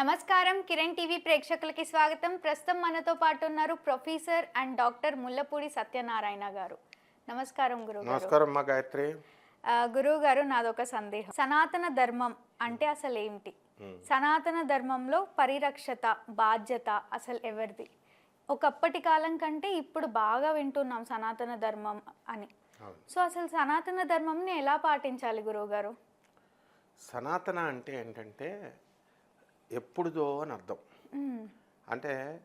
నమస్కారం. కిరణ్ టీవీ ప్రేక్షకులకి స్వాగతం. ప్రస్తుతం మనతో పాటు ఉన్నారు professor and doctor Mullapudi Satyanarayana garu. నమస్కారం గురువు గారు నమస్కారం అమ్మా గాయత్రి. గురువు గారు నాదొక సందేహం. సనాతన ధర్మం అంటే అసలు ఏమిటి సనాతన ధర్మంలో పరిరక్షత బాధ్యత అసలు ఎవరిది? ఒకప్పటి కాలం కంటే ఇప్పుడు బాగా వింటున్నాం సనాతన ధర్మం అని. సో అసలు సనాతన ధర్మంని ఎలా పాటించాలి గురువు గారు సనాతన అంటే ఏంటంటే ఎప్పుడుదో అని అర్థం. అంటే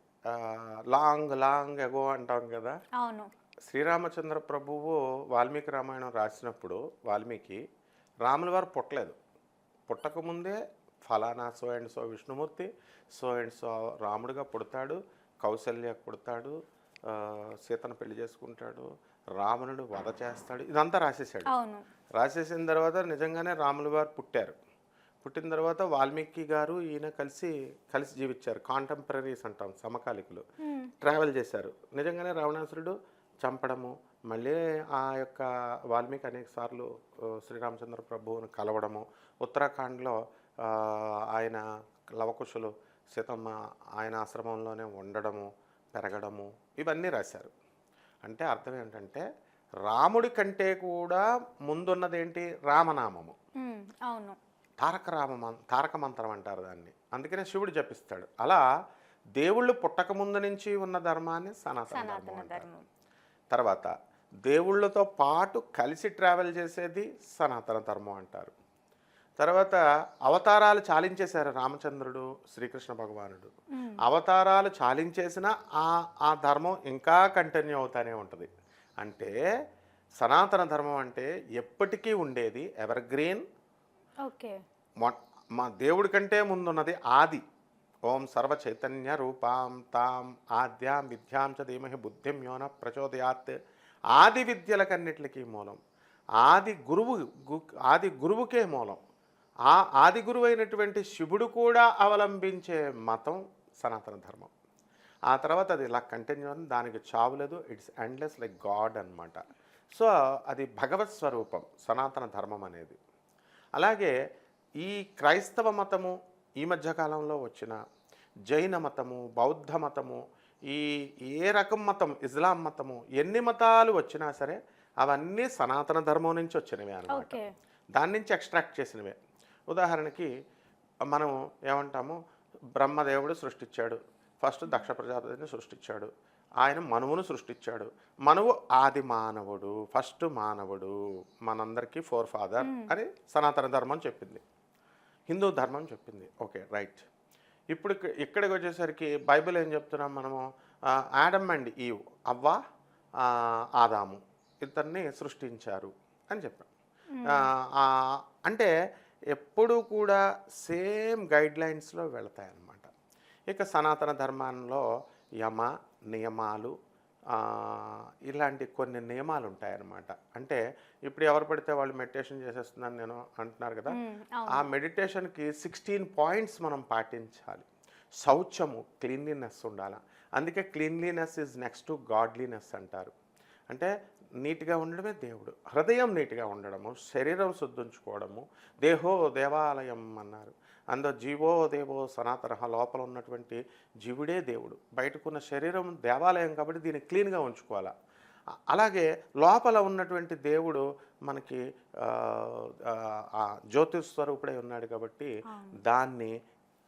లాంగ్ లాంగ్ ఎగో అంటాం కదా? అవును. శ్రీరామచంద్ర ప్రభువు వాల్మీకి రామాయణం రాసినప్పుడు వాల్మీకి రాముల వారు పుట్టలేదు. పుట్టకముందే ఫలానా so and so Vishnumurthy so and so రాముడిగా పుడతాడు కౌశల్య పుడతాడు సీతను పెళ్ళి చేసుకుంటాడు రావణుడు వధ చేస్తాడు ఇదంతా రాసేసాడు రాసేసిన తర్వాత నిజంగానే రాముల వారు పుట్టారు. పుట్టిన తర్వాత వాల్మీకి గారు ఈయన కలిసి కలిసి జీవించారు. కాంటెంపరీస్ అంటాం సమకాలికులు. ట్రావెల్ చేశారు. నిజంగానే రావణాసురుడు చంపడము మళ్ళీ ఆ యొక్క వాల్మీకి అనేక సార్లు శ్రీరామచంద్ర ప్రభువును కలవడము ఉత్తరాఖండ్లో ఆయన లవకుశులు సీతమ్మ ఆయన ఆశ్రమంలోనే ఉండడము పెరగడము ఇవన్నీ రాశారు. అంటే అర్థం ఏంటంటే రాముడి కంటే కూడా ముందున్నదేంటి? రామనామము. అవును. తారక రామ తారక మంత్రం అంటారు దాన్ని. అందుకనే శివుడు జపిస్తాడు. అలా దేవుళ్ళు పుట్టక ముందు నుంచి ఉన్న ధర్మాన్ని సనాతన ధర్మం సనాతన అంటారు. ధర్మం. తర్వాత దేవుళ్ళతో పాటు కలిసి ట్రావెల్ చేసేది సనాతన ధర్మం అంటారు. తర్వాత అవతారాలు చాలించేశారు రామచంద్రుడు శ్రీకృష్ణ భగవానుడు. అవతారాలు చాలించేసిన ఆ ఆ ధర్మం ఇంకా కంటిన్యూ అవుతానే ఉంటుంది. అంటే సనాతన ధర్మం అంటే ఎప్పటికీ ఉండేది ఎవర్ గ్రీన్ ఓకే. మొ- మా దేవుడి కంటే ముందున్నది ఆది. ఓం సర్వ చైతన్య రూపాం తాం ఆద్యాం విద్యాం చ ధీమహి బుద్ధిం యోన ప్రచోదయాత్. ఆది విద్యలకన్నిటికీ మూలం. ఆది గురువు గు- ఆది గురువుకే మూలం. ఆ ఆది గురువు అయినటువంటి శివుడు కూడా అవలంబించే మతం సనాతన ధర్మం. ఆ తర్వాత అది ఇలా కంటిన్యూ ఉంది దానికి చావు లేదు. ఇట్స్ ఎండ్లెస్ లైక్ గాడ్ అనమాట సో అది భగవత్ స్వరూపం సనాతన ధర్మం అనేది. అలాగే ఈ క్రైస్తవ మతము ఈ మధ్యకాలంలో వచ్చిన జైన మతము బౌద్ధ మతము ఈ ఏ రకం మతం ఇస్లాం మతము ఎన్ని మతాలు వచ్చినా సరే అవన్నీ సనాతన ధర్మం నుంచి వచ్చినవే అన్నమాట. ఓకే. దాని నుంచి ఎక్స్ట్రాక్ట్ చేసినవే. ఉదాహరణకి మనం ఏమంటాము? బ్రహ్మదేవుడు సృష్టించాడు. ఫస్ట్ దక్ష ప్రజాపతిని సృష్టించాడు. ఆయన మనువును సృష్టించాడు. మనువు ఆది మానవుడు ఫస్ట్ మానవుడు మనందరికీ ఫోర్ ఫాదర్ అని సనాతన ధర్మం చెప్పింది. హిందూ ధర్మం చెప్పింది. Okay right. ఇప్పుడు ఇక్క- ఇక్కడికి వచ్చేసరికి బైబిల్ ఏం చెప్తున్నాం మనము? ఆడమ్ అండ్ ఈవ్ అవ్వ ఆదాము ఇద్దరిని సృష్టించారు అని చెప్పాం. అంటే ఎప్పుడూ కూడా సేమ్ గైడ్ లైన్స్లో వెళతాయన్నమాట. ఇక సనాతన ధర్మంలో యమ నియమాలు ఇలాంటి కొన్ని నియమాలు ఉంటాయన్నమాట అంటే ఇప్పుడు ఎవరు పడితే వాళ్ళు మెడిటేషన్ చేసేస్తున్నాను నేను అంటున్నారు కదా ఆ మెడిటేషన్కి సిక్స్టీన్ పాయింట్స్ మనం పాటించాలి. శౌచము క్లీన్లీనెస్ ఉండాలి. అందుకే cleanliness is next to godliness అంటారు. అంటే నీట్గా ఉండడమే దేవుడు. హృదయం నీట్గా ఉండడము శరీరం శుద్ధించుకోవడము దేహో దేవాలయం అన్నారు. అందు జీవో దేవో సనాతన లోపల ఉన్నటువంటి జీవుడే దేవుడు. బయటకున్న శరీరం దేవాలయం కాబట్టి దీన్ని క్లీన్గా ఉంచుకోవాలి. అలాగే లోపల ఉన్నటువంటి దేవుడు మనకి జ్యోతిస్వరూపుడే ఉన్నాడు కాబట్టి దాన్ని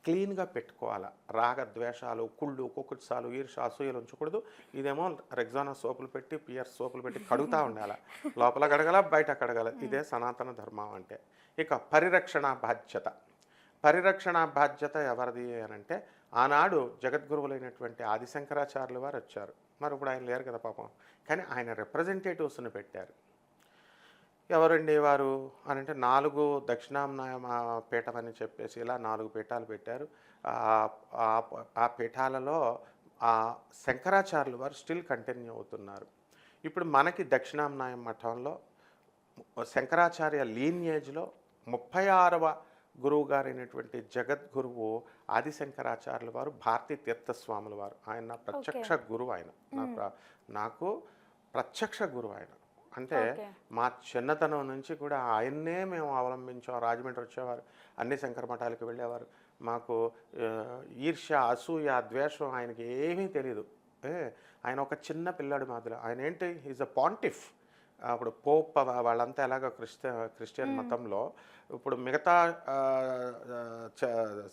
క్లీన్గా పెట్టుకోవాలి. రాగ ద్వేషాలు కుళ్ళు కుకుత్సాలు ఈర్ష అసూయలు ఉంచకూడదు. ఇదేమో రెగ్జానా సోపులు పెట్టి పియర్ సోపులు పెట్టి కడుగుతూ ఉండాలి. లోపల కడగల బయట కడగల. ఇదే సనాతన ధర్మం అంటే. ఇక పరిరక్షణ బాధ్యత. పరిరక్షణ బాధ్యత ఎవరిది అని అంటే ఆనాడు జగద్గురువులైనటువంటి ఆదిశంకరాచార్యులు వారు వచ్చారు. మరి ఇప్పుడు ఆయన లేరు కదా పాపం. కానీ ఆయన రిప్రజెంటేటివ్స్ని పెట్టారు. ఎవరండి వారు అని అంటే నాలుగు దక్షిణాంనాయ పీఠం అని చెప్పేసి ఇలా నాలుగు పీఠాలు పెట్టారు. ఆ- ఆ- ఆ పీఠాలలో ఆ శంకరాచార్యులు వారు స్టిల్ కంటిన్యూ అవుతున్నారు. ఇప్పుడు మనకి దక్షిణాంనాయ మఠంలో శంకరాచార్య లీనియేజ్లో ముప్పై ఆరవ గురువు గారైనటువంటి జగద్గురువు ఆదిశంకరాచార్యుల వారు భారతీ తీర్థస్వాముల వారు. ఆయన నా ప్రత్యక్ష గురువు ఆయన. నా ప్ర- నాకు ప్రత్యక్ష గురువు ఆయన. అంటే. మా చిన్నతనం నుంచి కూడా ఆయన్నే మేము అవలంబించాం. రాజమండ్రి వచ్చేవారు అన్ని శంకర మఠాలకు వెళ్ళేవారు. మాకు ఈర్ష్య అసూయ ద్వేషం ఆయనకి ఏమీ తెలియదు ఆయన ఒక చిన్న పిల్లాడు మాదిరి ఆయన ఏంటి? ఈజ్ అ పాంటిఫ్ అప్పుడు పోప్ వాళ్ళంతా ఎలాగో క్రిస్టియన్ క్రిస్టియన్ మతంలో ఇప్పుడు మిగతా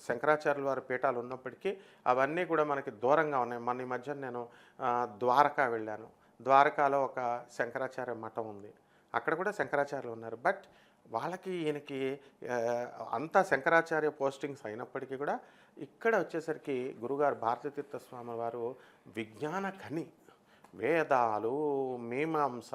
శంకరాచార్యుల వారి పీఠాలు ఉన్నప్పటికీ అవన్నీ కూడా మనకి దూరంగా ఉన్నాయి. మన ఈ మధ్య నేను ద్వారకా వెళ్ళాను. ద్వారకాలో ఒక శంకరాచార్య మఠం ఉంది. అక్కడ కూడా శంకరాచార్యులు ఉన్నారు. బట్ వాళ్ళకి ఈయనకి అంతా శంకరాచార్య పోస్టింగ్స్ అయినప్పటికీ కూడా ఇక్కడ వచ్చేసరికి గురుగారు భారతతీర్థ స్వామి వారు విజ్ఞాన ఖని వేదాలు మీమాంస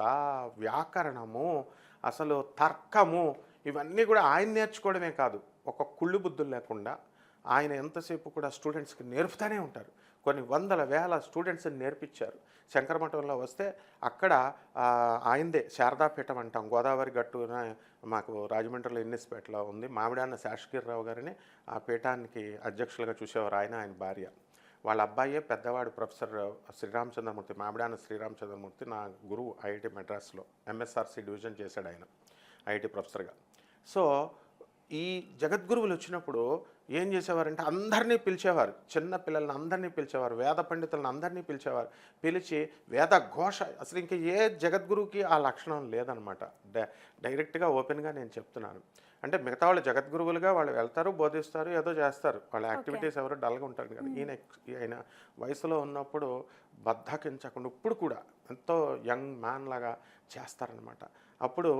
వ్యాకరణము అసలు తర్కము ఇవన్నీ కూడా ఆయన నేర్చుకోవడమే కాదు. ఒక కుళ్ళు బుద్ధులు లేకుండా ఆయన ఎంతసేపు కూడా స్టూడెంట్స్కి నేర్పుతూనే ఉంటారు. కొన్ని వందల వేల స్టూడెంట్స్ని నేర్పించారు. శంకరమఠంలో వస్తే అక్కడ ఆయందే ఆయనదే శారదాపీఠం అంటాం. గోదావరి గట్టున మాకు రాజమండ్రిలో ఎన్నిస్పేటలో ఉంది. మామిడాన్న శాషగిరిరావు గారిని ఆ పీఠానికి అధ్యక్షులుగా చూసేవారు ఆయన ఆయన భార్య. వాళ్ళ అబ్బాయే పెద్దవాడు ప్రొఫెసర్ శ్రీరామచంద్రమూర్తి మామిడాన శ్రీరామచంద్రమూర్తి నా గురువు ఐఐటి మెడ్రాస్లో ఎంఎస్ఆర్సి డివిజన్ చేశాడు ఆయన ఐఐటి ప్రొఫెసర్గా. సో ఈ జగద్గురువులు వచ్చినప్పుడు ఏం చేసేవారంటే అందరినీ పిలిచేవారు చిన్న పిల్లల్ని అందరినీ పిలిచేవారు వేద పండితులను అందరినీ పిలిచేవారు పిలిచి వేద ఘోష అసలు ఇంకా ఏ జగద్గురువుకి ఆ లక్షణం లేదనమాట. డై డైరెక్ట్గా ఓపెన్గా నేను చెప్తున్నాను. అంటే మిగతా వాళ్ళు జగద్గురువులుగా వాళ్ళు వెళ్తారు బోధిస్తారు ఏదో చేస్తారు. వాళ్ళ యాక్టివిటీస్ ఎవరు డల్గా ఉంటారు కదా. ఈయన ఆయన వయసులో ఉన్నప్పుడు బద్దకించకుండా ఇప్పుడు కూడా ఎంతో యంగ్ మ్యాన్ లాగా చేస్తారనమాట అప్పుడు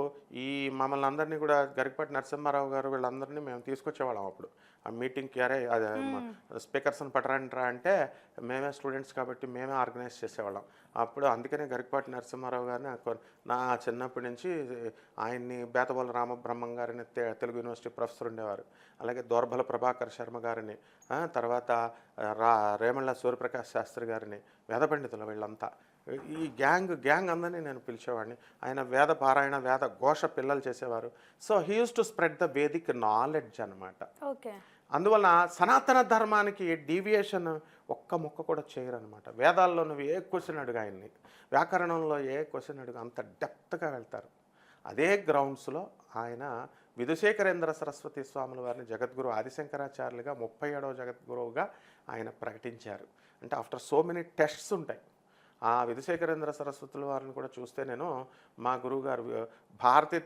ఈ మమ్మల్ని అందరినీ కూడా గరికపాటి నరసింహారావు గారు వీళ్ళందరినీ మేము తీసుకొచ్చేవాళ్ళం అప్పుడు. ఆ మీటింగ్కి అరే అదే స్పీకర్స్ని పట్టరంట్రా అంటే మేమే స్టూడెంట్స్ కాబట్టి మేమే ఆర్గనైజ్ చేసేవాళ్ళం. అప్పుడు అందుకనే గరికపాటి నరసింహారావు గారిని నా చిన్నప్పటి నుంచి ఆయన్ని బేతబోల రామబ్రహ్మం గారిని తెలుగు యూనివర్సిటీ ప్రొఫెసర్ ఉండేవారు. అలాగే దోర్బల ప్రభాకర్ శర్మ గారిని తర్వాత రా రేమళ్ళ సూర్యప్రకాష్ శాస్త్రి గారిని వేద పండితులు వీళ్ళంతా. ఈ గ్యాంగ్ గ్యాంగ్ అందరినీ నేను పిలిచేవాడిని. ఆయన వేద పారాయణ వేద ఘోష పిల్లలు చేసేవారు. So he uses to spread the Vedic knowledge అనమాట ఓకే. అందువలన సనాతన ధర్మానికి డీవియేషన్ ఒక్క ముక్క కూడా చేయరనమాట వేదాల్లో నువ్వు ఏ క్వశ్చన్ అడుగు ఆయన్ని? వ్యాకరణంలో ఏ క్వశ్చన్ అడుగు? అంత డెప్త్గా వెళ్తారు. అదే గ్రౌండ్స్లో ఆయన విధుశేఖరేంద్ర సరస్వతి స్వాముల వారిని జగద్గురు ఆదిశంకరాచార్యులుగా ముప్పై ఏడవ జగద్గురువుగా ఆయన ప్రకటించారు. అంటే ఆఫ్టర్ సో మెనీ టెస్ట్స్ ఉంటాయి. ఆ విధుశేఖరేంద్ర సరస్వతుల వారిని కూడా చూస్తే నేను మా గురువు గారు భారతీ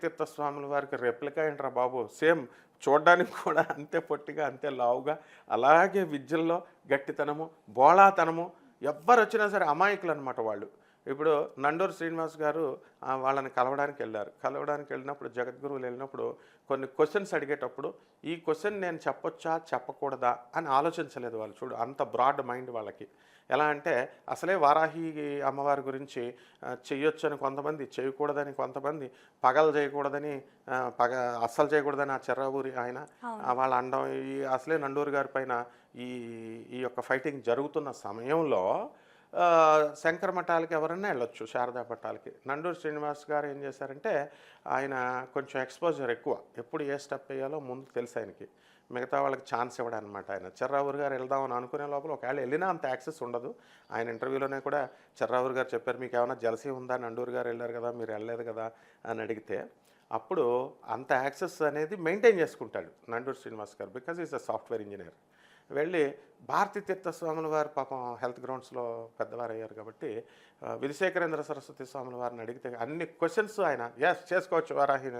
వారికి రెప్లికా ఏంట్రా బాబు? సేమ్ చూడడానికి కూడా అంతే పొట్టిగా అంతే లావుగా అలాగే విద్యల్లో గట్టితనము బోళాతనము ఎవ్వరు వచ్చినా సరే అమాయకులు అనమాట వాళ్ళు. ఇప్పుడు నండూరు శ్రీనివాస్ గారు వాళ్ళని కలవడానికి వెళ్ళారు. కలవడానికి వెళ్ళినప్పుడు జగద్గురువులు వెళ్ళినప్పుడు కొన్ని క్వశ్చన్స్ అడిగేటప్పుడు ఈ క్వశ్చన్ నేను చెప్పొచ్చా చెప్పకూడదా అని ఆలోచించలేదు వాళ్ళు. చూడు అంత బ్రాడ్ మైండ్ వాళ్ళకి. ఎలా అంటే అసలే వారాహి అమ్మవారి గురించి ఆ, చెయ్యొచ్చని కొంతమంది చేయకూడదని కొంతమంది పగలు చేయకూడదని పగ అస్సలు చేయకూడదని ఆ చెర్రావూరి ఆయన వాళ్ళ అండం ఈ అసలే నండూరు గారి పైన ఈ ఈ యొక్క ఫైటింగ్ జరుగుతున్న సమయంలో శంకర మఠాలకి ఎవరైనా వెళ్ళొచ్చు శారదా మఠాలకి. నండూరు శ్రీనివాస్ గారు ఏం చేశారంటే ఆయన కొంచెం ఎక్స్పోజర్ ఎక్కువ. ఎప్పుడు ఏ స్టెప్ వేయాలో ముందు తెలుసు ఆయనకి. మిగతా వాళ్ళకి ఛాన్స్ ఇవ్వడనమాట ఆయన. చెర్రావూరు గారు వెళ్దామని అనుకునే లోపల ఒకవేళ వెళ్ళినా అంత యాక్సెస్ ఉండదు. ఆయన ఇంటర్వ్యూలోనే కూడా చెర్రావూరు గారు చెప్పారు మీకు ఏమైనా జలసీ ఉందా? నండూరు గారు వెళ్ళారు కదా మీరు వెళ్ళలేదు కదా? అని అడిగితే అప్పుడు అంత యాక్సెస్ అనేది మెయింటైన్ చేసుకుంటాడు Nanduru Srinivas garu because is a software engineer. వెళ్ళి భారతీ తీర్థ స్వాముల వారు పాపం హెల్త్ గ్రౌండ్స్లో పెద్దవారు అయ్యారు కాబట్టి విధుశేఖరేంద్ర సరస్వతి స్వాముల వారిని అడిగితే అన్ని క్వశ్చన్స్ ఆయన ఎస్ చేసుకోవచ్చు వారాహి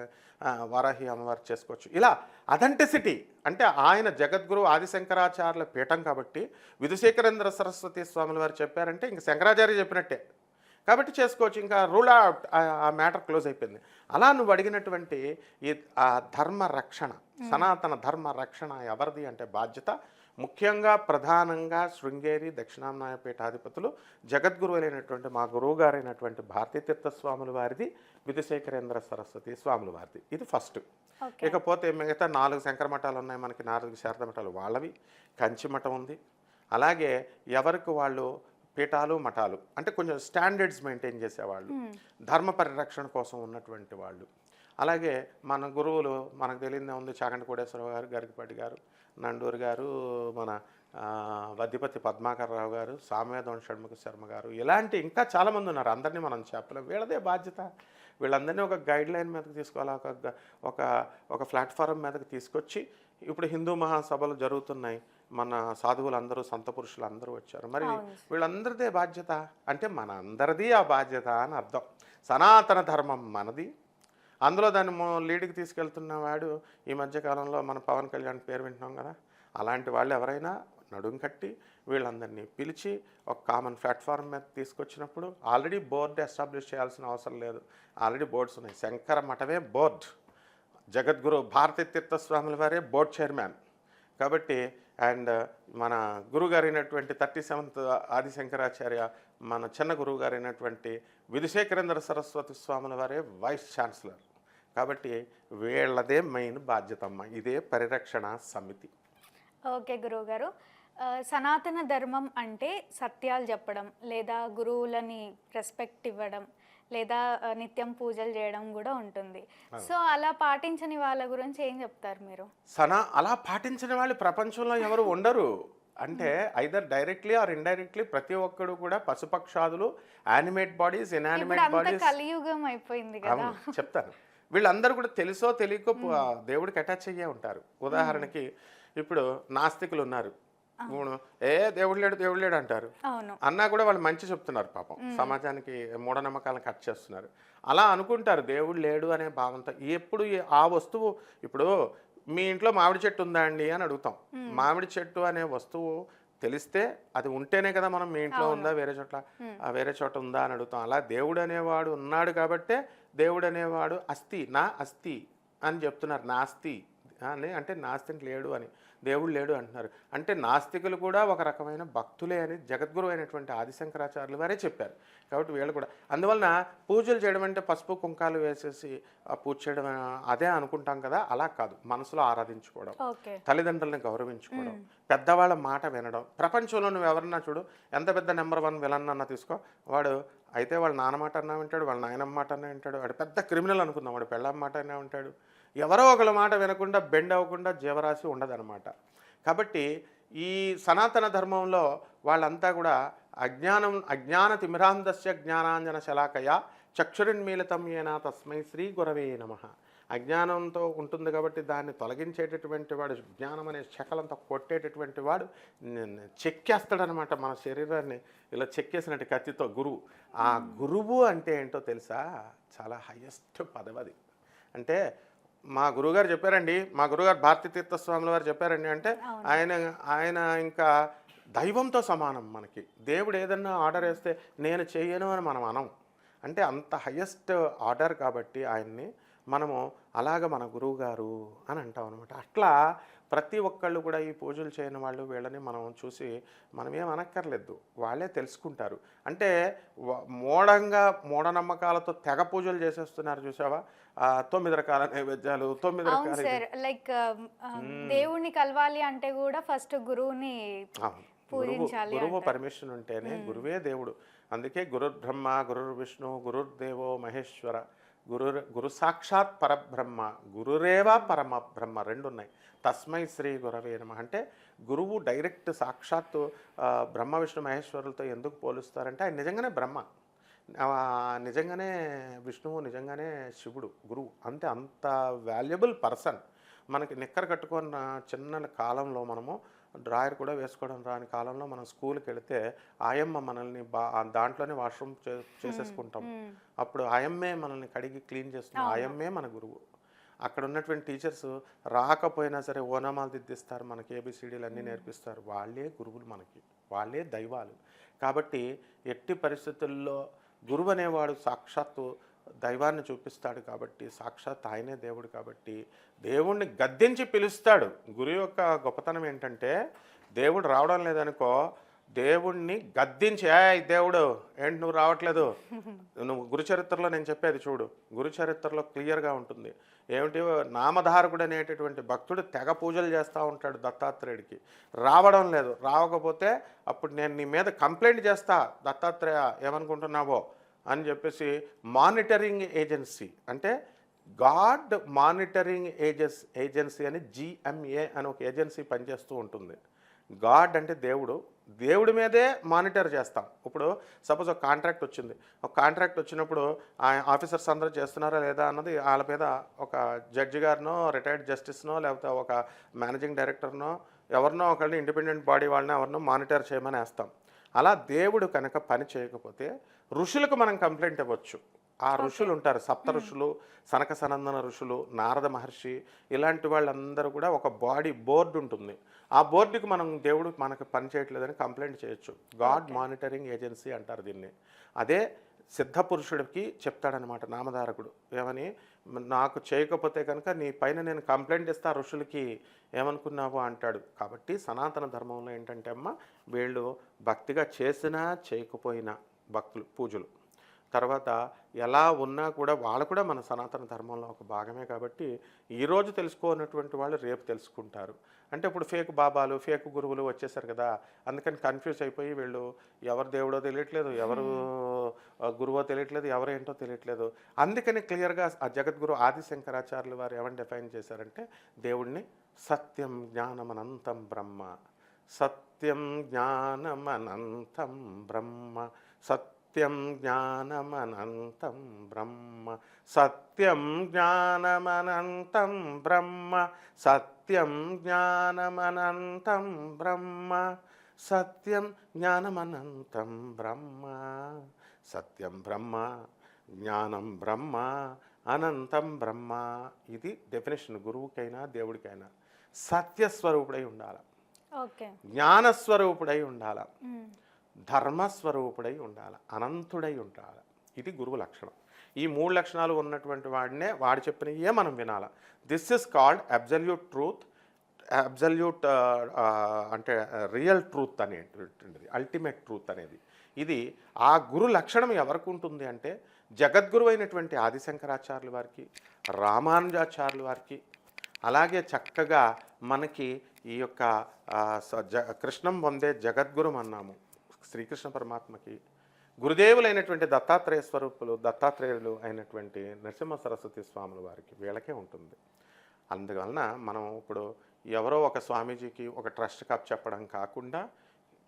వారాహి అమ్మవారు చేసుకోవచ్చు. ఇలా అథెంటిసిటీ అంటే ఆయన జగద్గురు ఆదిశంకరాచార్యుల పీఠం కాబట్టి విధుశేఖరేంద్ర సరస్వతి స్వాముల వారు చెప్పారంటే ఇంక శంకరాచార్య చెప్పినట్టే. కాబట్టి చేసుకోవచ్చు ఇంకా రూల్ అవుట్ ఆ మ్యాటర్ క్లోజ్ అయిపోయింది. అలా నువ్వు అడిగినటువంటి ఈ ఆ ధర్మ రక్షణ సనాతన ధర్మ రక్షణ ఎవరిది అంటే బాధ్యత? ముఖ్యంగా ప్రధానంగా శృంగేరి దక్షిణాంనాయ పీఠాధిపతులు జగద్గురువులైనటువంటి మా గురువు గారైనటువంటి భారతీతీర్థ స్వాముల వారిది విధుశేఖరేంద్ర సరస్వతి స్వాముల వారిది. ఇది ఫస్ట్. ఇకపోతే మిగతా నాలుగు శంకర మఠాలు ఉన్నాయి మనకి నాలుగు శారద మఠాలు వాళ్ళవి. కంచి మఠం ఉంది. అలాగే ఎవరికి వాళ్ళు పీఠాలు మఠాలు అంటే కొంచెం స్టాండర్డ్స్ మెయింటైన్ చేసేవాళ్ళు. ధర్మ పరిరక్షణ కోసం ఉన్నటువంటి వాళ్ళు. అలాగే మన గురువులు మనకు తెలియదే ఉంది చాగంటి కోటేశ్వరరావు గారు గరికపాటి గారు. నండూరు గారు మన వద్దిపతి పద్మాకర్రావు గారు సామవేదం షణ్ముఖ శర్మ గారు ఇలాంటి ఇంకా చాలామంది ఉన్నారు. అందరినీ మనం చెప్పలేం. వీళ్ళదే బాధ్యత. వీళ్ళందరినీ ఒక గైడ్ లైన్ మీదకి తీసుకోవాలి. ఒక ఒక ఒక ప్లాట్ఫారం మీదకి తీసుకొచ్చి ఇప్పుడు హిందూ మహాసభలు జరుగుతున్నాయి. మన సాధువులు అందరూ సంత పురుషులు అందరూ వచ్చారు. మరి వీళ్ళందరిదే బాధ్యత? అంటే మన అందరిది ఆ బాధ్యత అని అర్థం. సనాతన ధర్మం మనది. అందులో దాన్ని లీడ్కి తీసుకెళ్తున్న వాడు ఈ మధ్యకాలంలో మన పవన్ కళ్యాణ్ పేరు వింటున్నాం కదా అలాంటి వాళ్ళు ఎవరైనా నడుం కట్టి వీళ్ళందరినీ పిలిచి ఒక కామన్ ప్లాట్ఫామ్ మీద తీసుకొచ్చినప్పుడు ఆల్రెడీ బోర్డు ఎస్టాబ్లిష్ చేయాల్సిన అవసరం లేదు. ఆల్రెడీ బోర్డ్స్ ఉన్నాయి. శంకర మఠమే బోర్డ్. జగద్గురు భారతీ తీర్థస్వాముల వారే బోర్డ్ చైర్మన్. కాబట్టి అండ్ మన గురుగారైనటువంటి అయినటువంటి థర్టీ సెవెంత్ ఆదిశంకరాచార్య మన చిన్న గురువు గారు అయినటువంటి విధుశేఖరేంద్ర సరస్వతి స్వాముల వారే వైస్ ఛాన్సలర్. కాబట్టి వీళ్ళదే మెయిన్ బాధ్యత అమ్మ ఇదే పరిరక్షణ సమితి. ఓకే గురువుగారు. ఆ, సనాతన ధర్మం అంటే సత్యాలు చెప్పడం లేదా గురువులని రెస్పెక్ట్ ఇవ్వడం లేదా నిత్యం పూజలు చేయడం కూడా ఉంటుంది. సో అలా పాటించని వాళ్ళ గురించి ఏం చెప్తారు మీరు? సనా అలా పాటించిన వాళ్ళు ప్రపంచంలో ఎవరు ఉండరు. అంటే ఐదర్ డైరెక్ట్లీ ఆర్ ఇండైరెక్ట్లీ ప్రతి ఒక్కడు కూడా పశుపక్షాదులు యానిమేట్ బాడీస్ ఇన్యానిమేట్ బాడీస్ కలియుగం అయిపోయింది కదా. చెప్తాను. వీళ్ళందరూ కూడా తెలుసో తెలియకో దేవుడికి అటాచ్ అయ్యే ఉంటారు. ఉదాహరణకి ఇప్పుడు నాస్తికులు ఉన్నారు. ఏ దేవుడు లేడు దేవుడు లేడు అంటారు. అన్నా కూడా వాళ్ళు మంచి చెప్తున్నారు పాపం. సమాజానికి మూఢనమ్మకాలను కట్ చేస్తున్నారు. అలా అనుకుంటారు దేవుడు లేడు అనే భావంతో. ఎప్పుడు ఆ వస్తువు ఇప్పుడు మీ ఇంట్లో మామిడి చెట్టు ఉందా అండి అని అడుగుతాం. మామిడి చెట్టు అనే వస్తువు తెలిస్తే అది ఉంటేనే కదా మనం మీ ఇంట్లో ఉందా వేరే చోట్ల? ఆ వేరే చోట ఉందా అని అడుగుతాం. అలా దేవుడు అనేవాడు ఉన్నాడు కాబట్టే దేవుడు అనేవాడు అస్థి నా అస్థి అని చెప్తున్నారు. నాస్తి అని అంటే నాస్తిని లేడు అని. దేవుడు లేడు అంటున్నారు. అంటే నాస్తికులు కూడా ఒక రకమైన భక్తులే అని జగద్గురు అయినటువంటి ఆదిశంకరాచార్యులు వారే చెప్పారు. కాబట్టి వీళ్ళు కూడా అందువలన పూజలు చేయడం అంటే పసుపు కుంకాలు వేసేసి పూజ చేయడం అదే అనుకుంటాం కదా అలా కాదు. మనసులో ఆరాధించుకోవడం తల్లిదండ్రులను గౌరవించుకోవడం పెద్దవాళ్ళ మాట వినడం. ప్రపంచంలో నువ్వు ఎవరన్నా చూడు ఎంత పెద్ద నెంబర్ వన్ విలన్ అన్న తీసుకో. వాడు అయితే వాళ్ళ నాన్న మాట అన్నా వింటాడు వాళ్ళ నాయనమ్మ మాట అన్నా వింటాడు. వాడు పెద్ద క్రిమినల్ అనుకుందాం. వాడు పెళ్ళమ్మ మాట అన్నా వింటాడు. ఎవరో ఒకళ్ళ మాట వినకుండా బెండ్ అవ్వకుండా జీవరాశి ఉండదన్నమాట. కాబట్టి ఈ సనాతన ధర్మంలో వాళ్ళంతా కూడా అజ్ఞానం అజ్ఞాన తిమిరాంధస్య జ్ఞానాంజన శలాకయ చక్షురిన్మీలితం ఏనా తస్మై శ్రీ గురవే నమ. అజ్ఞానంతో ఉంటుంది కాబట్టి దాన్ని తొలగించేటటువంటి వాడు జ్ఞానం అనే శకలంతో కొట్టేటటువంటి వాడు చెక్కేస్తాడనమాట మన శరీరాన్ని. ఇలా చెక్కేసినట్టు కత్తితో గురువు ఆ గురువు అంటే ఏంటో తెలుసా? చాలా హయ్యెస్ట్ పదవి అది అంటే మా గురువుగారు చెప్పారండి మా గురుగారు భారతీ తీర్థస్వాముల వారు చెప్పారండి అంటే ఆయన ఆయన ఇంకా దైవంతో సమానం మనకి. దేవుడు ఏదన్నా ఆర్డర్ వేస్తే నేను చేయను అని మనం అనం అంటే అంత హయ్యెస్ట్ ఆర్డర్ కాబట్టి ఆయన్ని మనము అలాగ మన గురువు గారు అని అంటాం అనమాట అట్లా ప్రతి ఒక్కళ్ళు కూడా ఈ పూజలు చేయని వాళ్ళు వీళ్ళని మనం చూసి మనం ఏం అనక్కర్లేదు. వాళ్ళే తెలుసుకుంటారు. అంటే మూఢంగా మూఢనమ్మకాలతో తెగ పూజలు చేసేస్తున్నారు చూసావా ఆ, తొమ్మిది రకాల నైవేద్యాలు తొమ్మిది రకాల లైక్ దేవుణ్ణి కలవాలి అంటే కూడా ఫస్ట్ గురువుని. గురువు పూజించాలి గురువు పర్మిషన్ ఉంటేనే గురువే దేవుడు. అందుకే గురుర్ బ్రహ్మ గురుర్ విష్ణు గురుర్దేవో మహేశ్వర గురు గురు సాక్షాత్ పరబ్రహ్మ గురురేవా పరమ బ్రహ్మ రెండు ఉన్నాయి తస్మై శ్రీ గురవే నమ. అంటే గురువు డైరెక్ట్ సాక్షాత్తు బ్రహ్మ విష్ణు మహేశ్వరులతో ఎందుకు పోలుస్తారంటే ఆయన నిజంగానే బ్రహ్మ. నిజంగానే విష్ణువు నిజంగానే శివుడు గురువు. అంతే అంత వాల్యుబుల్ పర్సన్ మనకి నిక్కర కట్టుకున్న చిన్న కాలంలో మనము డ్రాయర్ కూడా వేసుకోవడం రాని కాలంలో మనం స్కూల్కి వెళితే ఆయమ్మ మనల్ని బా దాంట్లోనే వాష్రూమ్ చే చేసేసుకుంటాం. అప్పుడు ఆయమ్మే మనల్ని కడిగి క్లీన్ చేస్తుంది. ఆయమ్మే మన గురువు. అక్కడ ఉన్నటువంటి టీచర్స్ రాకపోయినా సరే ఓనామాలు దిద్దిస్తారు మనకి ఏబిసిడీలు అన్నీ నేర్పిస్తారు. వాళ్ళే గురువులు మనకి. వాళ్ళే దైవాలు. కాబట్టి ఎట్టి పరిస్థితుల్లో గురువు అనేవాడు సాక్షాత్తు దైవాన్ని చూపిస్తాడు కాబట్టి సాక్షాత్ ఆయనే దేవుడు కాబట్టి దేవుణ్ణి గద్దించి పిలుస్తాడు. గురు యొక్క గొప్పతనం ఏంటంటే దేవుడు రావడం లేదనుకో దేవుణ్ణి గద్దించి ఏ దేవుడు ఏంటి నువ్వు రావట్లేదు? నువ్వు గురుచరిత్రలో నేను చెప్పేది చూడు. గురుచరిత్రలో క్లియర్గా ఉంటుంది. ఏమిటి? నామధారకుడు అనేటటువంటి భక్తుడు తెగ పూజలు చేస్తూ ఉంటాడు దత్తాత్రేయుడికి. రావడం లేదు. రావకపోతే అప్పుడు నేను నీ మీద కంప్లైంట్ చేస్తా. దత్తాత్రేయ ఏమనుకుంటున్నావో? అని చెప్పేసి మానిటరింగ్ ఏజెన్సీ అంటే గాడ్ మానిటరింగ్ ఏజెన్స్ ఏజెన్సీ అని జిఎంఏ అని ఒక ఏజెన్సీ పనిచేస్తూ ఉంటుంది. గాడ్ అంటే దేవుడు. దేవుడి మీదే మానిటర్ చేస్తాం. ఇప్పుడు సపోజ్ ఒక కాంట్రాక్ట్ వచ్చింది. ఒక కాంట్రాక్ట్ వచ్చినప్పుడు ఆ ఆఫీసర్స్ అందరూ చేస్తున్నారా లేదా అన్నది వాళ్ళ మీద ఒక జడ్జి గారినో రిటైర్డ్ జస్టిస్నో లేకపోతే ఒక మేనేజింగ్ డైరెక్టర్నో ఎవరినో ఒకరిని ఇండిపెండెంట్ బాడీ వాళ్ళని ఎవరినో మానిటర్ చేయమని వేస్తాం. అలా దేవుడు కనుక పని చేయకపోతే ఋషులకు మనం కంప్లైంట్ ఇవ్వచ్చు. ఆ ఋషులు ఉంటారు. సప్త ఋషులు సనక సనందన ఋషులు నారద మహర్షి ఇలాంటి వాళ్ళందరూ కూడా ఒక బాడీ బోర్డు ఉంటుంది. ఆ బోర్డుకి మనం దేవుడు మనకు పని చేయట్లేదని కంప్లైంట్ చేయొచ్చు. గాడ్ మానిటరింగ్ ఏజెన్సీ అంటారు దీన్ని. అదే సిద్ధ పురుషుడికి చెప్తాడనమాట నామధారకుడు. ఏమని? నాకు చేయకపోతే కనుక నీ పైన నేను కంప్లైంట్ ఇస్తా ఋషులకి ఏమనుకున్నావు అంటాడు. కాబట్టి సనాతన ధర్మంలో ఏంటంటే అమ్మ వీళ్ళు భక్తిగా చేసినా చేయకపోయినా భక్తులు పూజలు. తర్వాత ఎలా ఉన్నా కూడా వాళ్ళు కూడా మన సనాతన ధర్మంలో ఒక భాగమే కాబట్టి ఈరోజు తెలుసుకోనటువంటి వాళ్ళు రేపు తెలుసుకుంటారు. అంటే ఇప్పుడు ఫేక్ బాబాలు ఫేక్ గురువులు వచ్చేసారు కదా అందుకని కన్ఫ్యూజ్ అయిపోయి వీళ్ళు ఎవరు దేవుడో తెలియట్లేదు ఎవరు ఆ, గురువో తెలియట్లేదు ఎవరేంటో తెలియట్లేదు. అందుకని క్లియర్గా ఆ జగద్గురు ఆది శంకరాచార్యులు వారు ఏమని డిఫైన్ చేశారంటే దేవుణ్ణి సత్యం జ్ఞానమనంతం బ్రహ్మ సత్యం జ్ఞానమనంతం బ్రహ్మ సత్యం జ్ఞానమనంతం బ్రహ్మ. సత్యం జ్ఞానమనంతం బ్రహ్మ. సత్యం జ్ఞానమనంతం బ్రహ్మ. సత్యం జ్ఞానమనంతం బ్రహ్మ. సత్యం బ్రహ్మ జ్ఞానం బ్రహ్మ అనంతం బ్రహ్మ. ఇది డెఫినేషన్ గురువుకైనా దేవుడికైనా. సత్యస్వరూపుడై ఉండాలి. జ్ఞానస్వరూపుడై ఉండాలి. ధర్మస్వరూపుడై ఉండాలి అనంతుడై ఉండాలి. ఇది గురువు లక్షణం. ఈ మూడు లక్షణాలు ఉన్నటువంటి వాడినే వాడు చెప్పినయే మనం వినాలి. This is called absolute truth absolute అంటే రియల్ ట్రూత్ అనేటువంటిది అల్టిమేట్ ట్రూత్ అనేది. ఇది ఆ గురు లక్షణం ఎవరికి ఉంటుంది అంటే జగద్గురు అయినటువంటి ఆదిశంకరాచార్యుల వారికి రామానుజాచార్యుల వారికి అలాగే చక్కగా మనకి ఈ యొక్క uh, జ కృష్ణం పొందే జగద్గురు అన్నాము శ్రీకృష్ణ పరమాత్మకి గురుదేవులైనటువంటి దత్తాత్రేయ స్వరూపులు దత్తాత్రేయులు అయినటువంటి నరసింహ సరస్వతి స్వాముల వారికి వీళ్ళకే ఉంటుంది. అందువలన మనం ఇప్పుడు ఎవరో ఒక స్వామీజీకి ఒక ట్రస్ట్ కప్ చెప్పడం కాకుండా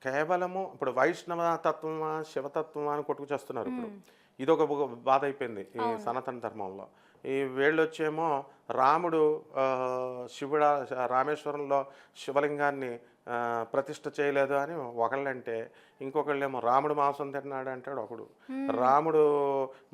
కేవలము ఇప్పుడు వైష్ణవ తత్వమా శివతత్వమా అని కొట్టుకు చేస్తున్నారు ఇప్పుడు. ఇది ఒక బాధ అయిపోయింది ఈ సనాతన ధర్మంలో. ఈ వీళ్ళు వచ్చేమో రాముడు శివుడ రామేశ్వరంలో శివలింగాన్ని ఆ, ప్రతిష్ఠ చేయలేదు అని ఒకళ్ళంటే ఇంకొకళ్ళేమో రాముడు మాంసం తిన్నాడు అంటాడు ఒకడు. రాముడు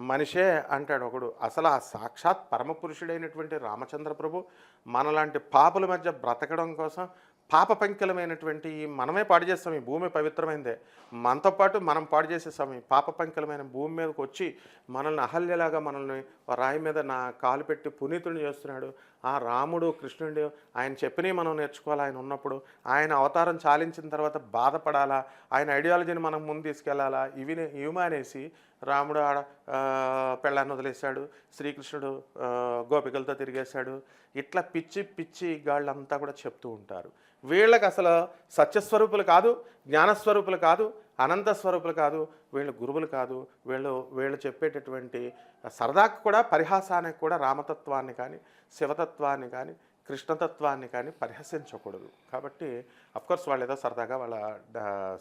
మనిషే అంటాడు ఒకడు. అసలు ఆ సాక్షాత్ పరమ పురుషుడైనటువంటి రామచంద్ర ప్రభు మనలాంటి పాపుల మధ్య బ్రతకడం కోసం పాప పంకిలమైనటువంటి మనమే పాడు చేస్తాం ఈ భూమి పవిత్రమైందే. మనతో పాటు మనం పాడు చేసేస్తాం ఈ పాప పంకిలమైన భూమి మీదకి వచ్చి మనల్ని అహల్యలాగా మనల్ని రాయి మీద నా కాలు పెట్టి పునీతుని చేస్తున్నాడు. ఆ రాముడు కృష్ణుడు ఆయన చెప్పినవి మనం నేర్చుకోవాలి. ఆయన ఉన్నప్పుడు ఆయన అవతారం చాలించిన తర్వాత బాధపడాలా? ఆయన ఐడియాలజీని మనం ముందు తీసుకెళ్ళాలా? ఇవి ఇవి మానేసి రాముడు ఆడ పెళ్ళాన్ని వదిలేశాడు. శ్రీకృష్ణుడు గోపికలతో తిరిగేశాడు. ఇట్లా పిచ్చి పిచ్చి గాళ్ళంతా కూడా చెప్తూ ఉంటారు. వీళ్ళకి అసలు సత్యస్వరూపులు కాదు జ్ఞానస్వరూపులు కాదు అనంత స్వరూపులు కాదు వీళ్ళు గురువులు కాదు వీళ్ళు వీళ్ళు చెప్పేటటువంటి సరదాకు కూడా పరిహాసానికి కూడా రామతత్వాన్ని కానీ శివతత్వాన్ని కానీ కృష్ణతత్వాన్ని కానీ పరిహసించకూడదు. కాబట్టి అఫ్కోర్స్ వాళ్ళు ఏదో సరదాగా వాళ్ళ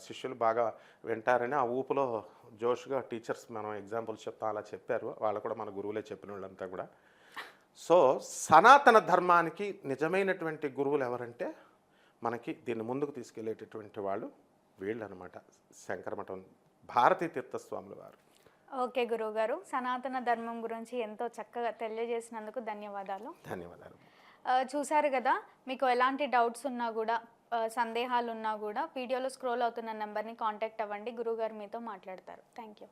శిష్యులు బాగా వింటారని ఆ ఊపులో జోష్గా టీచర్స్ మనం ఎగ్జాంపుల్స్ చెప్తాం అలా చెప్పారు. వాళ్ళు కూడా మన గురువులే చెప్పిన వాళ్ళంతా కూడా. సో సనాతన ధర్మానికి నిజమైనటువంటి గురువులు ఎవరంటే మనకి దీన్ని ముందుకు తీసుకెళ్ళేటటువంటి వాళ్ళు వీళ్ళు అనమాట శంకరమఠం భారతీ తీర్థస్వాముల వారు. ఓకే గురువు గారు సనాతన ధర్మం గురించి ఎంతో చక్కగా తెలియజేసినందుకు ధన్యవాదాలు. ధన్యవాదాలు. చూశారు కదా మీకు ఎలాంటి డౌట్స్ ఉన్నా కూడా సందేహాలు ఉన్నా కూడా వీడియోలో స్క్రోల్ అవుతున్న నెంబర్ని కాంటాక్ట్ అవ్వండి. గురువుగారు మీతో మాట్లాడతారు. Thank you